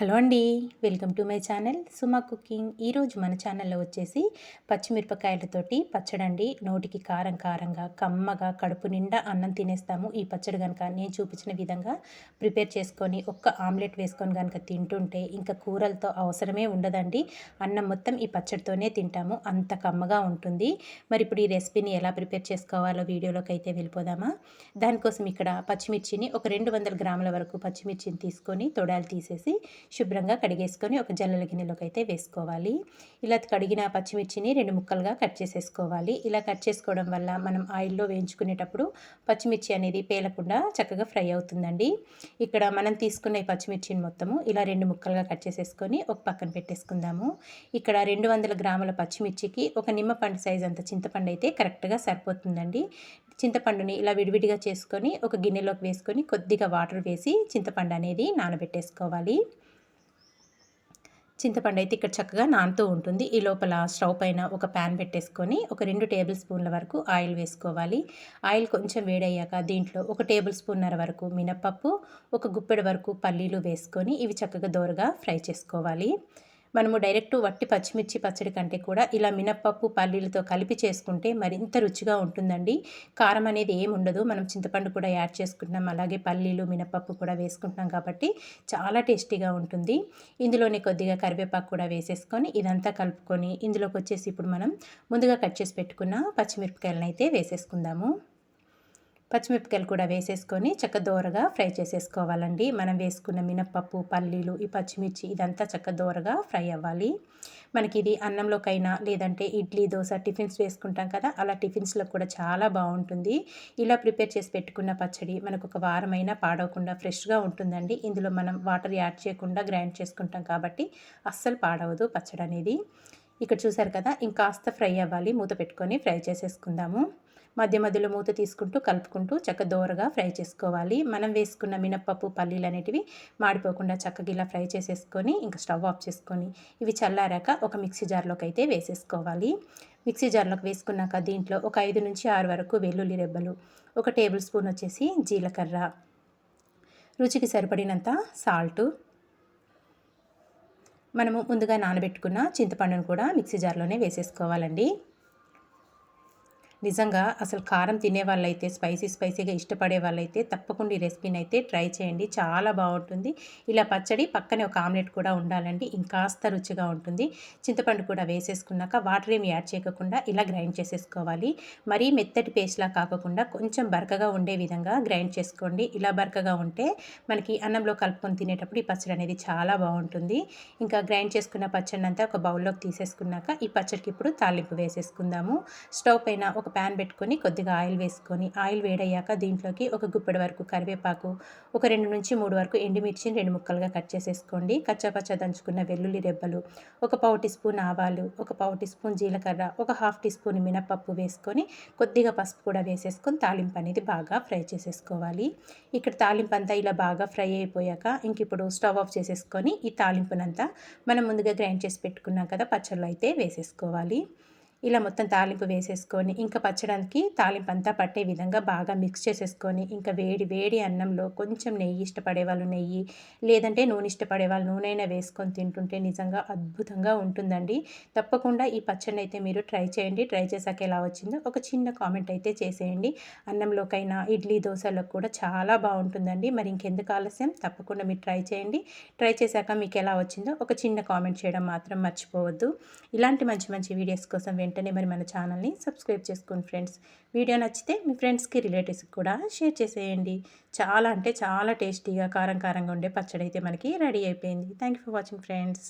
Hello అండి welcome to my channel Suma cooking. ఈరోజు మన ఛానల్లో వచ్చేసి పచ్చిమిరపకాయలతోటి పచ్చడండి. నోటికి కారం కారంగా కమ్మగా కడుపు నిండా అన్నం తినేస్తాము. ఈ పచ్చడి కనుక నేను చూపించిన విధంగా ప్రిపేర్ చేసుకొని ఒక్క ఆమ్లెట్ వేసుకొని కనుక తింటుంటే ఇంకా కూరలతో అవసరమే ఉండదండి. అన్నం మొత్తం ఈ పచ్చడితోనే తింటాము. అంత కమ్మగా ఉంటుంది. మరి ఇప్పుడు ఈ రెసిపీని ఎలా ప్రిపేర్ చేసుకోవాలో వీడియోలోకి అయితే వెళ్ళిపోదామా? దానికోసం ఇక్కడ పచ్చిమిర్చిని ఒక రెండు వందల గ్రాముల వరకు పచ్చిమిర్చిని తీసుకొని తొడాలు తీసేసి శుభ్రంగా కడిగేసుకొని ఒక జల్లల గిన్నెలోకి అయితే వేసుకోవాలి. ఇలా కడిగిన పచ్చిమిర్చిని రెండు ముక్కలుగా కట్ చేసేసుకోవాలి. ఇలా కట్ చేసుకోవడం వల్ల మనం ఆయిల్లో వేయించుకునేటప్పుడు పచ్చిమిర్చి అనేది పేలకుండా చక్కగా ఫ్రై అవుతుందండి. ఇక్కడ మనం తీసుకున్న ఈ పచ్చిమిర్చిని మొత్తము ఇలా రెండు ముక్కలుగా కట్ చేసేసుకొని ఒక పక్కన పెట్టేసుకుందాము. ఇక్కడ రెండు వందల గ్రాముల పచ్చిమిర్చికి ఒక నిమ్మపండు సైజ్ అంత చింతపండు అయితే కరెక్ట్గా సరిపోతుందండి. చింతపండుని ఇలా విడివిడిగా చేసుకొని ఒక గిన్నెలోకి వేసుకొని కొద్దిగా వాటర్ వేసి చింతపండు అనేది నానబెట్టేసుకోవాలి. చింతపండు అయితే ఇక్కడ చక్కగా నానుతూ ఉంటుంది. ఈ లోపల స్టవ్ పైన ఒక ప్యాన్ పెట్టేసుకొని ఒక రెండు టేబుల్ స్పూన్ల వరకు ఆయిల్ వేసుకోవాలి. ఆయిల్ కొంచెం వేడయ్యాక దీంట్లో ఒక టేబుల్ స్పూన్నర వరకు మినప్పప్పు ఒక గుప్పెడు వరకు పల్లీలు వేసుకొని ఇవి చక్కగా దోరగా ఫ్రై చేసుకోవాలి. మనము డైరెక్ట్ వట్టి పచ్చిమిర్చి పచ్చడి కంటే కూడా ఇలా మినప్పప్పు పల్లీలతో కలిపి చేసుకుంటే మరింత రుచిగా ఉంటుందండి. కారం అనేది ఏమి ఉండదు. మనం చింతపండు కూడా యాడ్ చేసుకుంటున్నాం. అలాగే పల్లీలు మినప్పప్పు కూడా వేసుకుంటున్నాం కాబట్టి చాలా టేస్టీగా ఉంటుంది. ఇందులోనే కొద్దిగా కరివేపాకు కూడా వేసేసుకొని ఇదంతా కలుపుకొని ఇందులోకి వచ్చేసి ఇప్పుడు మనం ముందుగా కట్ చేసి పెట్టుకున్న పచ్చిమిరపకాయలను అయితే వేసేసుకుందాము. పచ్చిమిరపకాయలు కూడా వేసేసుకొని చక్క దోరగా ఫ్రై చేసేసుకోవాలండి. మనం వేసుకున్న మినప్పప్పు పల్లీలు ఈ పచ్చిమిర్చి ఇదంతా చక్క దోరగా ఫ్రై అవ్వాలి. మనకి ఇది అన్నంలోకైనా లేదంటే ఇడ్లీ దోశ టిఫిన్స్ వేసుకుంటాం కదా అలా టిఫిన్స్లో కూడా చాలా బాగుంటుంది. ఇలా ప్రిపేర్ చేసి పెట్టుకున్న పచ్చడి మనకు ఒక వారమైనా పాడవకుండా ఫ్రెష్గా ఉంటుందండి. ఇందులో మనం వాటర్ యాడ్ చేయకుండా గ్రైండ్ చేసుకుంటాం కాబట్టి అస్సలు పాడవదు పచ్చడి అనేది ఇక్కడ చూసారు కదా ఇంకాస్త ఫ్రై అవ్వాలి. మూత పెట్టుకొని ఫ్రై చేసేసుకుందాము. మధ్య మధ్యలో మూత తీసుకుంటూ కలుపుకుంటూ చక్క దోరగా ఫ్రై చేసుకోవాలి. మనం వేసుకున్న మినప్పప్పు పల్లీలు అనేటివి మాడిపోకుండా చక్కగా ఇలా ఫ్రై చేసేసుకొని ఇంకా స్టవ్ ఆఫ్ చేసుకొని ఇవి చల్లారాక ఒక మిక్సీ జార్లోకి అయితే వేసేసుకోవాలి. మిక్సీ జార్లోకి వేసుకున్నాక దీంట్లో ఒక ఐదు నుంచి ఆరు వరకు వెల్లుల్లి రెబ్బలు ఒక టేబుల్ స్పూన్ వచ్చేసి జీలకర్ర రుచికి సరిపడినంత సాల్టు. మనము ముందుగా నానబెట్టుకున్న చింతపండును కూడా మిక్సీ జార్లోనే వేసేసుకోవాలండి. నిజంగా అసలు కారం తినే వాళ్ళైతే స్పైసీ స్పైసీగా ఇష్టపడే వాళ్ళైతే తప్పకుండా ఈ రెసిపీని అయితే ట్రై చేయండి. చాలా బాగుంటుంది. ఇలా పచ్చడి పక్కనే ఒక ఆమ్లెట్ కూడా ఉండాలండి. ఇంకాస్త రుచిగా ఉంటుంది. చింతపండు కూడా వేసేసుకున్నాక వాటర్ ఏమి యాడ్ చేయకుండా ఇలా గ్రైండ్ చేసేసుకోవాలి. మరీ మెత్తటి పేస్ట్లా కాకుండా కొంచెం బరకగా ఉండే విధంగా గ్రైండ్ చేసుకోండి. ఇలా బరకగా ఉంటే మనకి అన్నంలో కలుపుకొని తినేటప్పుడు ఈ పచ్చడి అనేది చాలా బాగుంటుంది. ఇంకా గ్రైండ్ చేసుకున్న పచ్చడి అంతా ఒక బౌల్లోకి తీసేసుకున్నాక ఈ పచ్చడికి ఇప్పుడు తాలింపు వేసేసుకుందాము. స్టవ్ పైన ఒక ప్యాన్ పెట్టుకొని కొద్దిగా ఆయిల్ వేసుకొని ఆయిల్ వేడయ్యాక దీంట్లోకి ఒక గుప్పెడు వరకు కరివేపాకు ఒక రెండు నుంచి మూడు వరకు ఎండుమిర్చిని రెండు ముక్కలుగా కట్ చేసేసుకోండి. కచ్చాపచ్చ దంచుకున్న వెల్లుల్లి రెబ్బలు ఒక పావు టీ స్పూన్ ఆవాలు ఒక పావు టీ స్పూన్ జీలకర్ర ఒక హాఫ్ టీ స్పూన్ మినపప్పు వేసుకొని కొద్దిగా పసుపు కూడా వేసేసుకొని తాలింపు అనేది బాగా ఫ్రై చేసేసుకోవాలి. ఇక్కడ తాలింపు అంతా ఇలా బాగా ఫ్రై అయిపోయాక ఇంక ఇప్పుడు స్టవ్ ఆఫ్ చేసేసుకొని ఈ తాలింపునంతా మనం ముందుగా గ్రైండ్ చేసి పెట్టుకున్నాం కదా పచ్చళ్ళు అయితే వేసేసుకోవాలి. ఇలా మొత్తం తాలింపు వేసేసుకొని ఇంకా పచ్చడానికి తాలింపు అంతా పట్టే విధంగా బాగా మిక్స్ చేసేసుకొని ఇంకా వేడి వేడి అన్నంలో కొంచెం నెయ్యి ఇష్టపడే వాళ్ళు నెయ్యి లేదంటే నూనె ఇష్టపడే వాళ్ళు నూనె వేసుకొని తింటుంటే నిజంగా అద్భుతంగా ఉంటుందండి. తప్పకుండా ఈ పచ్చడిని అయితే మీరు ట్రై చేయండి. ట్రై చేశాక ఎలా వచ్చిందో ఒక చిన్న కామెంట్ అయితే చేసేయండి. అన్నంలోకైనా ఇడ్లీ దోశలకు కూడా చాలా బాగుంటుందండి. మరి ఇంకెందుకు ఆలస్యం? తప్పకుండా మీరు ట్రై చేయండి. ట్రై చేశాక మీకు ఎలా వచ్చిందో ఒక చిన్న కామెంట్ చేయడం మాత్రం మర్చిపోవద్దు. ఇలాంటి మంచి మంచి వీడియోస్ కోసం వెంటనే మరి మన ఛానల్ని సబ్స్క్రైబ్ చేసుకోండి ఫ్రెండ్స్. వీడియో నచ్చితే మీ ఫ్రెండ్స్కి రిలేటివ్స్కి కూడా షేర్ చేసేయండి. చాలా అంటే చాలా టేస్టీగా కారం కారంగా ఉండే పచ్చడి అయితే మనకి రెడీ అయిపోయింది. Thank you for watching friends.